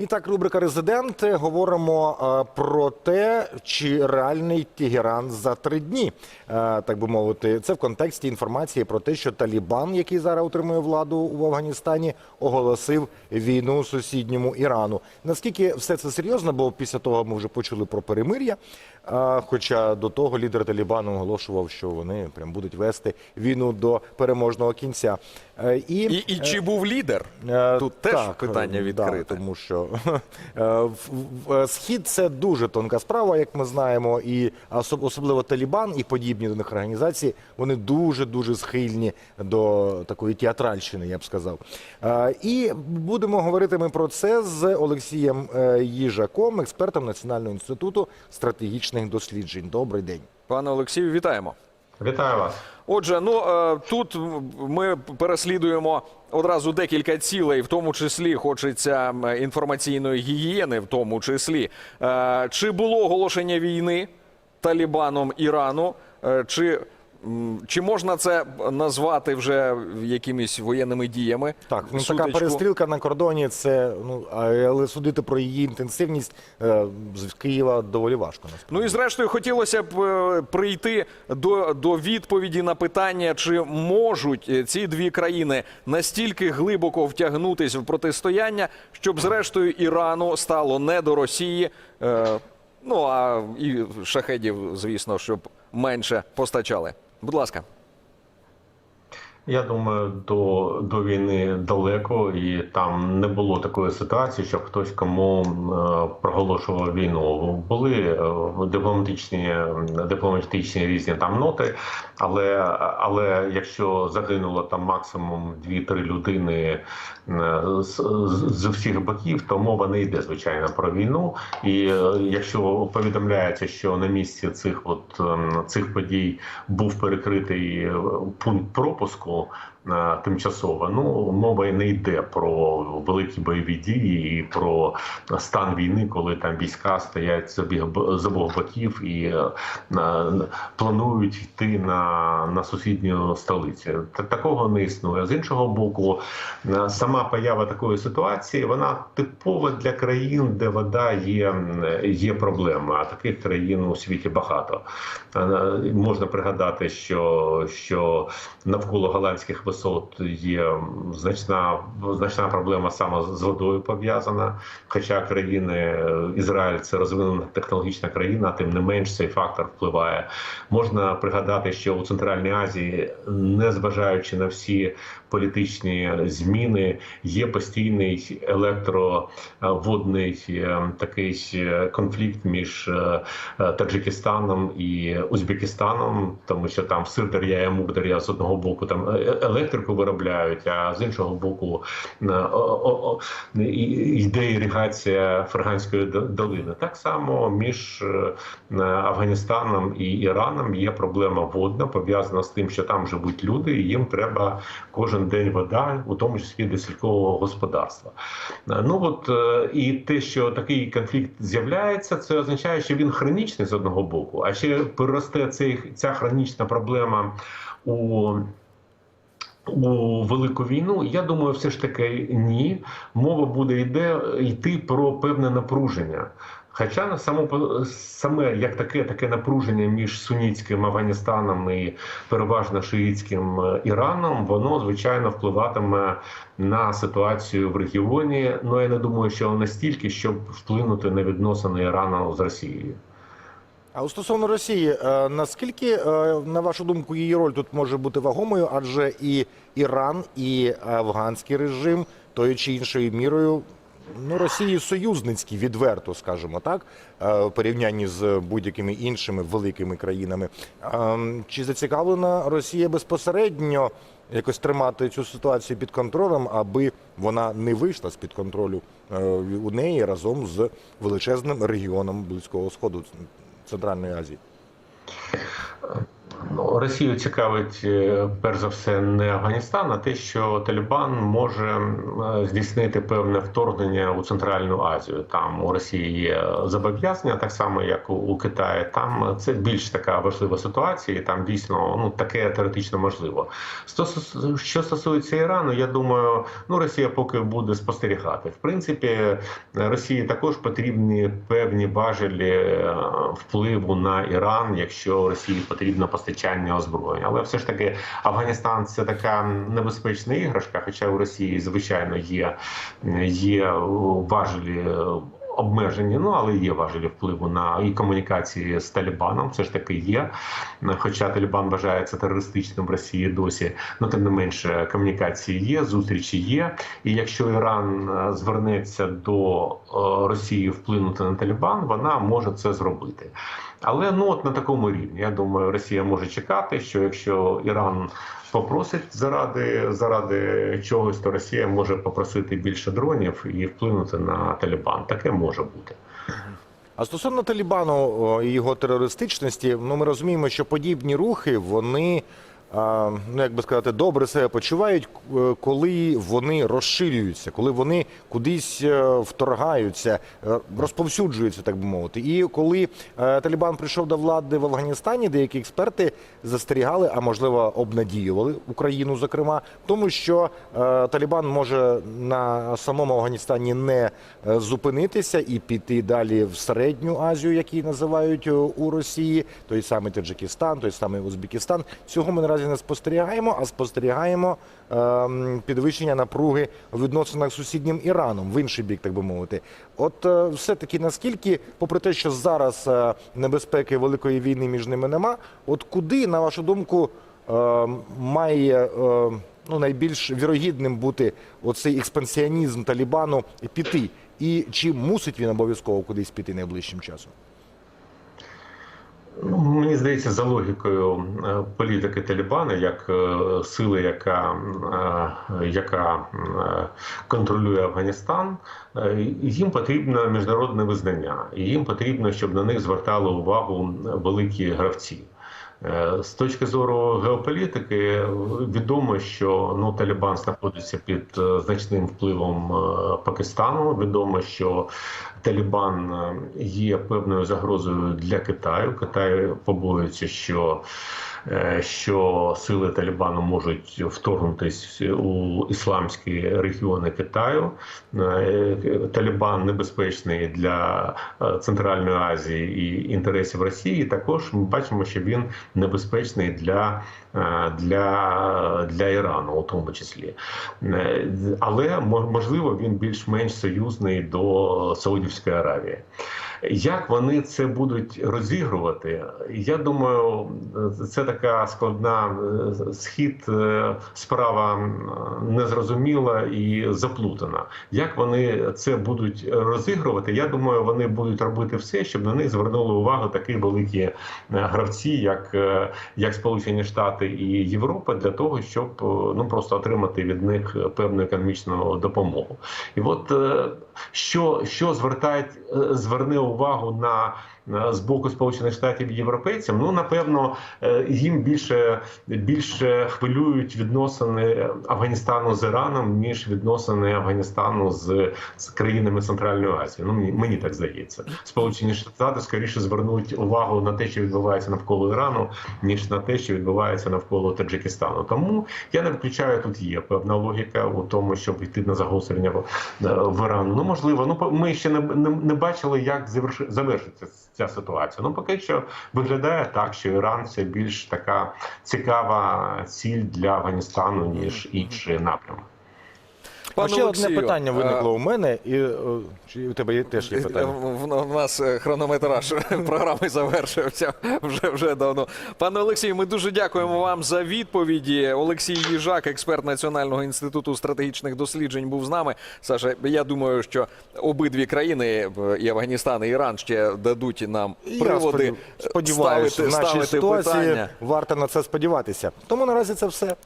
І так, рубрика Резидент. Говоримо е, про те, чи реальний Тегеран за три дні, Е, так би мовити. Це в контексті інформації про те, що Талібан, який зараз утримує владу в Афганістані, оголосив війну сусідньому Ірану. Наскільки все це серйозно? Бо після того ми вже почули про перемир'я. Е, Хоча до того лідер Талібану оголошував, що вони прям будуть вести війну до переможного кінця. Е, І, І, і чи був лідер? Е, Тут теж так, питання е, відкрите. Да, тому що е, е, схід це дуже тонка справа, як ми знаємо, і особливо Талібан і подібні до них організації, вони дуже дуже схильні до такої театральщини, я б сказав. Е, І будемо говорити ми про це з Олексієм е, Їжаком, експертом Національного інституту стратегічних досліджень. Добрий день. Пане Олексію, вітаємо. Вітаю вас. Отже, ну е, тут ми переслідуємо одразу декілька цілей, в тому числі хочеться інформаційної гігієни, в тому числі. Е, Чи було оголошення війни Талібаном Ірану? Е, Чи, чи можна це назвати вже якимись воєнними діями? Так, ну така перестрілка на кордоні, це ну але судити про її інтенсивність е, з Києва доволі важко. насправді. Ну і зрештою хотілося б е, прийти до, до відповіді на питання, чи можуть е, ці дві країни настільки глибоко втягнутись в протистояння, щоб зрештою Ірану стало не до Росії. Е, ну а і шахедів, звісно, щоб менше постачали. Будь ласка. Я думаю, до, до війни далеко, і там не було такої ситуації, щоб хтось кому е, проголошував війну. Були е, дипломатичні, дипломатичні різні там ноти, але, але якщо загинуло там максимум 2-3 людини е, з, з- всіх боків, то мова не йде звичайно про війну. І якщо повідомляється, що на місці цих от ем, цих подій був перекритий пункт пропуску. Е, Тимчасово ну мова не йде про великі бойові дії і про стан війни, коли там війська стоять з обох боків і е, планують йти на, на сусідню столицю. Такого не існує. З іншого боку, е, сама поява такої ситуації вона типова для країн, де вода є, є проблема. А таких країн у світі багато. Е, Можна пригадати, що, що навколо голландських висот є значна значна проблема саме з водою пов'язана. Хоча країни е, Ізраїль це розвинена технологічна країна, тим не менш цей фактор впливає. Можна пригадати, що у Центральній Азії, незважаючи на всі політичні зміни, є постійний електроводний е, такий е, конфлікт між Таджикистаном і Узбекистаном, тому що там Сирдар'я і Мугдар'я з одного боку там е, електрику виробляють, а з іншого боку е, йде іригація Ферганської долини. Так само між е, Афганістаном і Іраном є проблема водна, пов'язана з тим, що там живуть люди, і їм треба кожен день вода, у тому числі для сільського господарства. Е, Ну от і те, що такий конфлікт з'являється, це означає, що він хронічний з одного боку, а ще переросте цей ця хронічна проблема у. У велику війну я думаю, все ж таки ні. Мова буде йде йти про певне напруження. Хоча на само саме як таке таке напруження між сунітським Афганістаном і переважно шиїцьким е, Іраном, воно звичайно впливатиме на ситуацію в регіоні. Ну я не думаю, що настільки, щоб вплинути на відносини Ірану з Росією. А стосовно Росії, е, наскільки, е, на вашу думку, її роль тут може бути вагомою? Адже і Іран, і афганський режим тою чи іншою мірою ну, Росії союзницькі, відверто, скажімо так, е, в порівнянні з будь-якими іншими великими країнами. Ем, Чи зацікавлена Росія безпосередньо якось тримати цю ситуацію під контролем, аби вона не вийшла з під контролю у неї разом з величезним регіоном Близького Сходу, Центральної Азії? Ну, Росію цікавить е, перш за все не Афганістан, а те, що Талібан може е, здійснити певне вторгнення у Центральну Азію. Там у Росії є зобов'язання, так само як у, Китаї. Там це більш така важлива ситуація. і Там дійсно ну таке теоретично можливо. Що стосується Ірану, я думаю, ну Росія поки буде спостерігати. В принципі, Росії також потрібні певні важелі е, впливу на Іран, якщо Росії потрібно постачання озброєння. Але все ж таки Афганістан це така небезпечна іграшка, хоча у Росії звичайно є, є важелі. Обмежені, ну але є важелі впливу на і комунікації з Талібаном. Все ж таки є. Хоча Талібан вважається терористичним в Росії досі, ну тим не менше комунікації є, зустрічі є. І якщо Іран е, звернеться до е, Росії вплинути на Талібан, вона може це зробити. Але ну от на такому рівні. Я думаю, Росія може чекати, що якщо Іран попросить заради заради чогось, то Росія може попросити більше дронів і вплинути на Талібан. Таке може бути. А стосовно Талібану і його терористичності, ну ми розуміємо, що подібні рухи вони. Ну, як би сказати, добре себе почувають, е, коли вони розширюються, коли вони кудись е, вторгаються, е, розповсюджуються, так би мовити. І коли Талібан прийшов до влади в Афганістані, деякі експерти застерігали, а можливо обнадіювали Україну, зокрема, тому, що Талібан може на самому Афганістані не зупинитися і піти далі в середню Азію, як називають у Росії, той самий Таджикистан, той самий Узбекистан. Цього ми наразі не спостерігаємо, а спостерігаємо ем, підвищення напруги у відносинах з сусіднім Іраном в інший бік, так би мовити. От е, все-таки наскільки, попри те, що зараз е, небезпеки великої війни між ними нема, от куди, на вашу думку, е, має ну, найбільш вірогідним бути оцей експансіонізм Талібану піти? І чи мусить він обов'язково кудись піти найближчим часом? Ну, мені здається, за логікою е, політики Талібана, як е, сили, яка, е, яка контролює Афганістан, їм потрібно міжнародне визнання, і їм потрібно, щоб на них звертали увагу великі гравці. Е, З точки зору геополітики відомо, що ну Талібан знаходиться під е, значним впливом е, Пакистану. Відомо, що Талібан є певною загрозою для Китаю. Китай побоюється, що що сили Талібану можуть вторгнутись у ісламські регіони Китаю. Талібан небезпечний для Центральної Азії і інтересів Росії. Також ми бачимо, що він небезпечний для, для, для Ірану, у тому числі. Е, Але мо- можливо він більш-менш союзний до Саудівської Аравії. Як вони це будуть розігрувати? Я думаю, це така складна е, схід, е, справа незрозуміла і заплутана. Як вони це будуть розігрувати? Я думаю, вони будуть робити все, щоб на них звернули увагу такі великі е, гравці, як, е, як Сполучені Штати і Європа, для того, щоб е, ну просто отримати від них певну економічну допомогу. І от е, що, що звертають, е, зверне увагу на е, з боку Сполучених Штатів і європейців, ну напевно, е, їм більше більше хвилюють відносини Афганістану з Іраном ніж відносини Афганістану з, з країнами Центральної Азії. Ну мені, мені так здається. Сполучені Штати скоріше звернуть увагу на те, що відбувається навколо Ірану, ніж на те, що відбувається навколо Таджикистану. Тому я не виключаю, тут є певна логіка у тому, щоб йти на загострення в, е, в Іран. Ну можливо, ну ми ще не, не, не бачили, як заверши- завершиться ця ситуація. Ну поки що виглядає так, що Іран це більш така цікава ціль для Афганістану ніж інші напрями. Пане ще Олексію, одне питання е, виникло у мене, і е, чи у тебе є теж є питання? В, в нас е, хронометраж програми завершився вже вже давно. Пане Олексію, ми дуже дякуємо вам за відповіді. Олексій Їжак, експерт Національного інституту стратегічних досліджень, був з нами. Саша, я думаю, що обидві країни е, і Афганістан, і Іран ще дадуть нам Я приводи сподів- сподіваюся, ставити, в нашій ставити ситуації питання. варто на це сподіватися. Тому наразі це все.